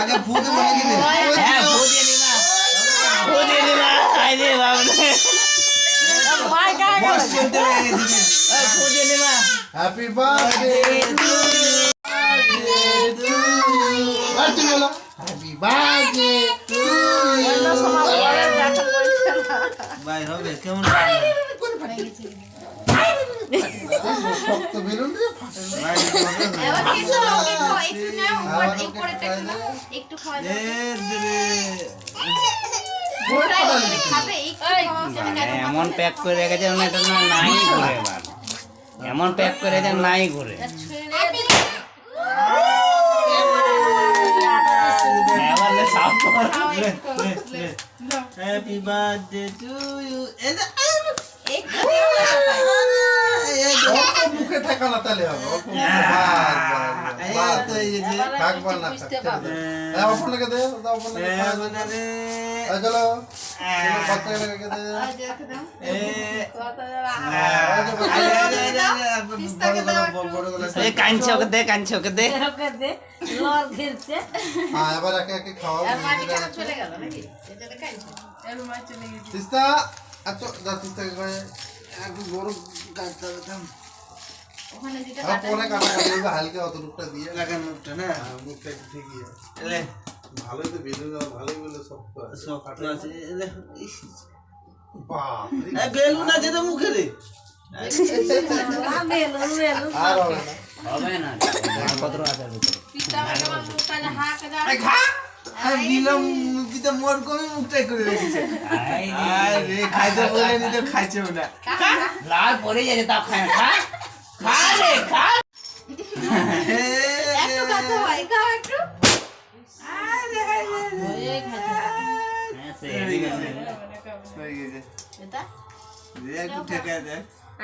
আগে ভূত বলে দিলে হ্যাঁ ফু দিয়ে দিবা ফু দিয়ে দিবা আই রে বাবরে বস চলতে লেগে এই ফু দিয়ে দিবা হ্যাপি বার্থডে টু ইউ আর তুমি বলো। হ্যাপি বার্থডে টু ইউ ভাই হবে কেমন শক্ত বেলুন দিয়ে ফাটে। একটু খাওয়া মানে এমন প্যাক করে রেখেছে এটা না নাই ঘুরে এবার এমন প্যাক করে রেখেছে নাই ঘুরে। এবার লে সাফ কর। হ্যাপি বার্থডে টু ইউ এ একটু অল্প মুখে ঠেকানো তাহলে হবে অল্প মুখে বাস, বাস, বাস। তো এই যে থাকবা না থাকতে দে। হ্যাঁ, দাও খাওয়া দে। এই চলো চলো, বাচ্চাকে দে আজ দেখো দাও এ এই কাঞ্চি ওকে দে কাঞ্চি ওকে দে হ্যাঁ এবার একে একে খাওয়াও আর মাটি কেন চলে গেল নাকি এটা কাইছে তিস্তা আচ্ছা যা একটু গরম কাটতে হবে থাম। ওখানে যেটা পরে কাটা কাটি হালকা অত দিয়ে। লাগান মুখটা না? হ্যাঁ, মুখটা ঠিকই এলে। ভালোই তো বেলুন ভালোই বলে সব সব আছে এলে। বেলুন আছে তো মুখে রে মোর কমই মুখটাই করে রেখেছে। আই রে। আরে খাইতে বলে নি তো খাইছে না লাল পড়ে যাচ্ছে তাও খায় না খা খা রে খা। হয় হ্যাঁ। হয়ে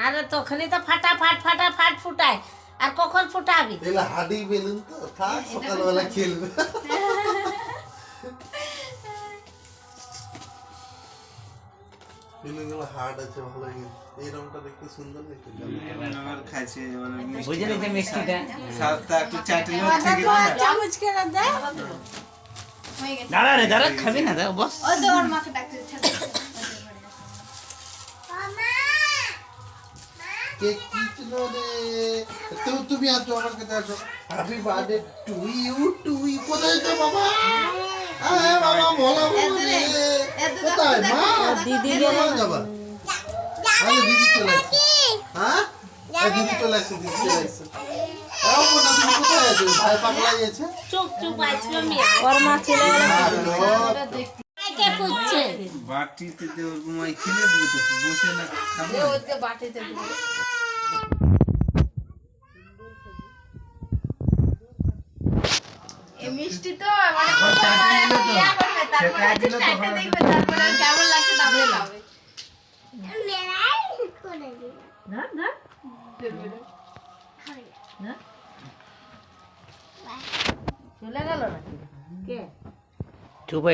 আরে তখনই তো ফাটাফাট ফাটাফাট ফুটায়। আর কখন ফুটাবি? হাডি বেলুন তো থাক সকালবেলা খেলবে। বেলুনগুলো হার্ড আছে ভালো এই রংটা দেখতে সুন্দর দেখতে আমার খাইছে মানে বুঝে নিচ্ছে মিষ্টিটা? সাতটা একটু চাটনি থেকে চামচ কেন দেয় দাঁড়া রে দাঁড়া খাবি না দাও বস। ও তো ওর মাকে ডাকতে কে কি রে। তো তুমি আছো আমার কাছে আছো happy birthday to you to you কোথায় তো বাবা? ওর মা চলে গেল। বাটিতে দে ওর খেলে দিবে তো বসে না খাবে বাটিতে দিব এই মিষ্টি তো মানে প্রথমবার ইয়া করবে তারপরে একটু চাটে দেখবে তো কেমন লাগছে তারপরে লাভে চলে গেল নাকি? কে?